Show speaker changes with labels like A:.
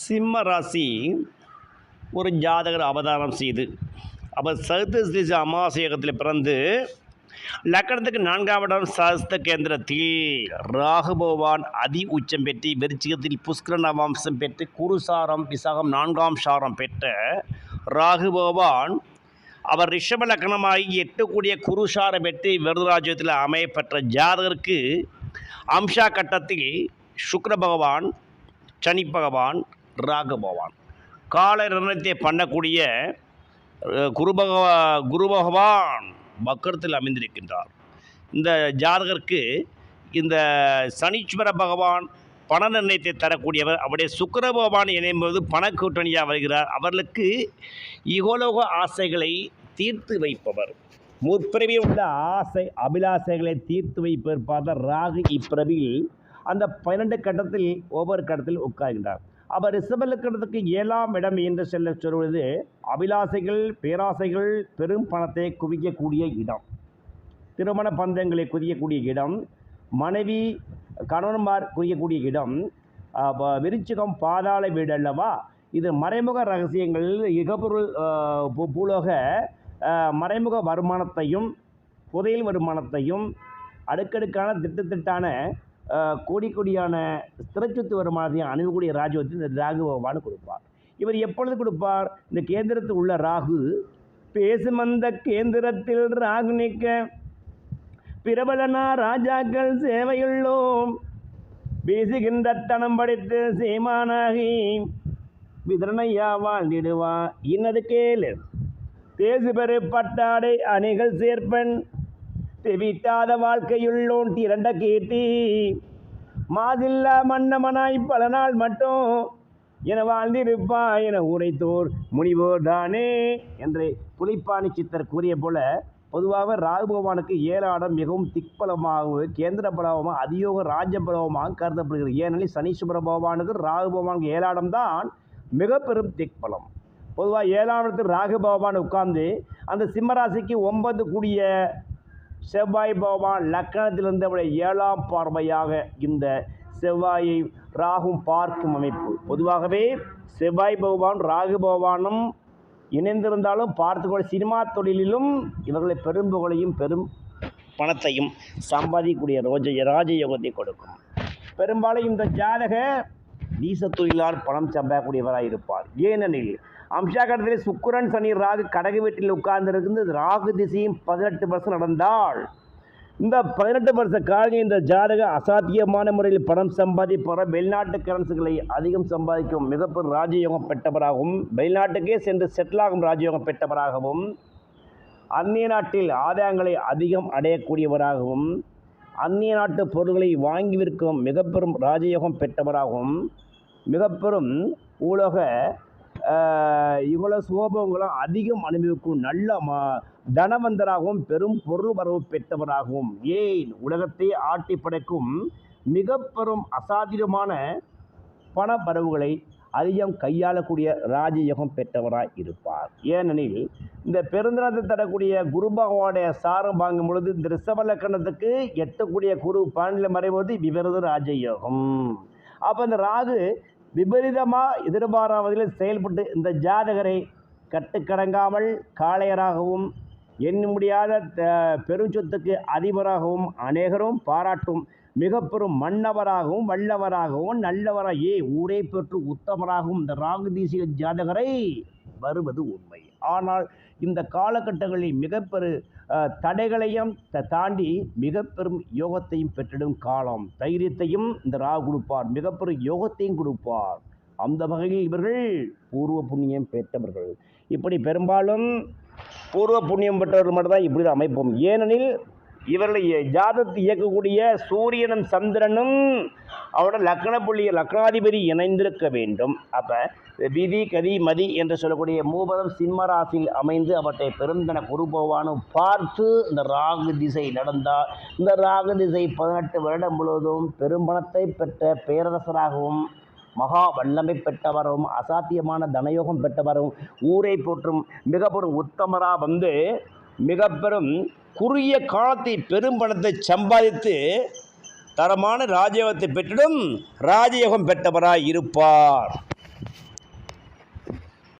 A: சிம்ம ராசி ஒரு ஜாதகர் அவதாரம் செய்து அவர் சதுர்த்தி அமாவாசையகத்தில் பிறந்து லக்கணத்துக்கு நான்காம் இடம் சாஸ்த கேந்திரத்தில் ராகுபவான் அதி உச்சம் பெற்று விருச்சிகத்தில் புஷ்கர நவாம்சம் பெற்று குருசாரம் விசாகம் நான்காம் சாரம் பெற்ற ராகுபவான் அவர் ரிஷப லக்னமாகி எட்டக்கூடிய குருசாரம் பெற்று விருதராஜ்யத்தில் அமைய பெற்ற ஜாதகருக்கு அம்சா கட்டத்தில் சுக்கிர பகவான் சனி பகவான் ராகு பகவான் கால நிர்ணயத்தை பண்ணக்கூடிய குரு பகவ குரு பகவான் மக்கரத்தில் அமைந்திருக்கின்றார். இந்த ஜாதகருக்கு இந்த சனீஸ்வர பகவான் பண நிர்ணயத்தை தரக்கூடியவர் அவருடைய சுக்கர பகவான் இணையும்போது பணக்கூட்டணியாக வருகிறார். அவர்களுக்கு இகோலோக ஆசைகளை தீர்த்து வைப்பவர். முற்பிறவியில் உள்ள ஆசை அபிலாசைகளை தீர்த்து வைப்பவர். பார்த்த ராகு இப்பிறவியில் அந்த பன்னெண்டு கட்டத்தில் ஒவ்வொரு கட்டத்தில் உட்கார்கின்றார். அவர் ரிஷபலக்கணத்துக்கு ஏழாம் இடம் என்று செல்ல சொல்வது அபிலாசைகள் பேராசைகள் பெரும் பணத்தை குவிக்கக்கூடிய இடம். திருமண பந்தங்களை குதிக்கக்கூடிய இடம். மனைவி கணவன்மார் குதிக்கக்கூடிய இடம். விருச்சிகம் பாதாள வீடு அல்லவா? இது மறைமுக ரகசியங்கள். இகப்பொருள் பூலோக மறைமுக வருமானத்தையும் புதையல் வருமானத்தையும் அடுக்கடுக்கான திட்டத்திட்டான கோடி கோடியான திரைச்சொத்து வருமானத்தையும் அணுகக்கூடிய ராஜ்யத்தை இந்த ராகு பகவான் கொடுப்பார். இவர் எப்பொழுது கொடுப்பார்? இந்த கேந்திரத்தில் உள்ள ராகு பேசும் அந்த கேந்திரத்தில் ராகு நிற்க பிரபலனா ராஜாக்கள் சேவையுள்ளோம். பேசுகின்ற தனம் படைத்து சீமானாகி விதரணையா வாழ்ந்திடுவா இன்னது கேளு. தேசு பெரு பட்டாடை அணிகள் சேர்ப்பன். தெவிட்டாத வாழ்க்கையுள்ளோன் திரண்ட கீர்த்தி. மாதில்லா மன்னமனாய் பல நாள் மட்டும் என வாழ்ந்திருப்பா என உரைத்தோர் முனிவோர் தானே என்று புலிப்பாணி சித்தர் கூறிய போல பொதுவாக ராகு பகவானுக்கு ஏழாடம் மிகவும் திக்பலமாகவும் கேந்திர பலவமாக அதியோக ராஜபலவமாக கருதப்படுகிறது. ஏனெனில் சனீஸ்வர பகவானுக்கு ராகு பகவானுக்கு ஏழாடம் தான் மிக பெரும் திக்பலம். பொதுவாக ஏழாம் இடத்தில் ராகு பகவான் உட்கார்ந்து அந்த சிம்மராசிக்கு ஒன்பது கூடிய செவ்வாய் பகவான் லக்கணத்திலிருந்து அவருடைய ஏழாம் பார்வையாக இந்த செவ்வாயை ராகும் பார்க்கும் அமைப்பு. பொதுவாகவே செவ்வாய் பகவான் ராகு பகவானும் இணைந்திருந்தாலும் பார்த்துக்கொள்ள சினிமா தொழிலிலும் இவர்களை பெரும் புகழையும் பெரும் பணத்தையும் சம்பாதிக்கக்கூடிய ரோஜ ராஜயோகத்தை கொடுக்கும். பெரும்பாலும் இந்த ஜாதக நீச தொழிலால் பணம் சம்பாதிக்கக்கூடியவராக இருப்பார் ஏனெனில் அம்சா கடத்தில் சுக்கிரன் சனி ராகு கடகு வீட்டில் உட்கார்ந்திருக்கிறது. ராகு திசையும் பதினெட்டு வருஷம் நடந்தால் இந்த பதினெட்டு வருஷ காலம் இந்த ஜாதக அசாத்தியமான முறையில் பணம் சம்பாதிப்பவர்? வெளிநாட்டு கரன்சிகளை அதிகம் சம்பாதிக்கும் மிகப்பெரும் ராஜயோகம் பெற்றவராகவும் வெளிநாட்டுக்கே சென்று செட்டிலாகும் ராஜயோகம் பெற்றவராகவும் அந்நிய நாட்டில் ஆதாயங்களை அதிகம் அடையக்கூடியவராகவும் அந்நிய நாட்டு பொருள்களை வாங்கி விற்கும் மிகப்பெரும் ராஜயோகம் பெற்றவராகவும் மிகப்பெரும் உலக இவ்வளோ சோபங்களும் அதிகம் அனுபவிக்கும் நல்ல ம தனவந்தராகவும் பெரும் பொருள் வரவு பெற்றவராகவும் ஏன் உலகத்தை ஆட்டி படைக்கும் மிக பெரும் அசாத்தியமான பண வரவுகளை அதிகம் கையாளக்கூடிய ராஜயோகம் பெற்றவராக இருப்பார். ஏனெனில் இந்த பெருந்தனத்தை தரக்கூடிய குரு பகவானுடைய சாரம் வாங்கும் பொழுது இந்த ரிஷப லக்கணத்துக்கு எட்டக்கூடிய குரு பன்னெண்டில் மறைவது விபரீத ராஜயோகம். அப்போ இந்த ராகு விபரீதமாக எதிர்பாராவதில் செயல்பட்டு இந்த ஜாதகரை கட்டுக்கடங்காமல் காளையராகவும் எண்ண முடியாத த- பெருஞ்சொத்துக்கு அதிபராகவும் அநேகரும் பாராட்டும் மிக பெரும் மன்னவராகவும் வல்லவராகவும் நல்லவராக ஏ ஊரே பெற்று உத்தமராகவும் இந்த ராகு தேசிய ஜாதகரை வருவது உண்மை. ஆனால் இந்த காலகட்டங்களில் மிக பெரு தடைகளையும் த- தாண்டி மிக பெரும் யோகத்தையும் பெற்றிடும் காலம். தைரியத்தையும் இந்த ராகு கொடுப்பார். மிக பெரும் யோகத்தையும் கொடுப்பார். அந்த வகையில் இவர்கள் பூர்வ புண்ணியம் பெற்றவர்கள். இப்படி பெரும்பாலும் பூர்வ புண்ணியம் பெற்றவர்கள் மட்டும்தான் இப்படி அமைப்போம். ஏனெனில் இவர்களுடைய ஜாதத்தை இயக்கக்கூடிய சூரியனும் சந்திரனும் அவனோட லக்ன புள்ளிய லக்னாதிபதி இணைந்திருக்க வேண்டும். அப்போ விதி கதி மதி என்று சொல்லக்கூடிய மூவரும் சிம்மராசியில் அமைந்து அவற்றை பெருந்தன குருபவானும் பார்த்து இந்த ராகு திசை நடந்தால் இந்த ராகு திசை பதினெட்டு வருடம் முழுவதும் பெரும்பணத்தை பெற்ற பேரரசராகவும் மகா வல்லமை பெற்றவரும் அசாத்தியமான தனயோகம் பெற்றவரும் ஊரை போற்றும் மிக பெரும் உத்தமராக வந்து மிக பெரும் குறுகிய காலத்தை பெரும் பணத்தை சம்பாதித்து தரமான ராஜயோகத்தை பெற்றிடும் ராஜயோகம் பெற்றவராய் இருப்பார்.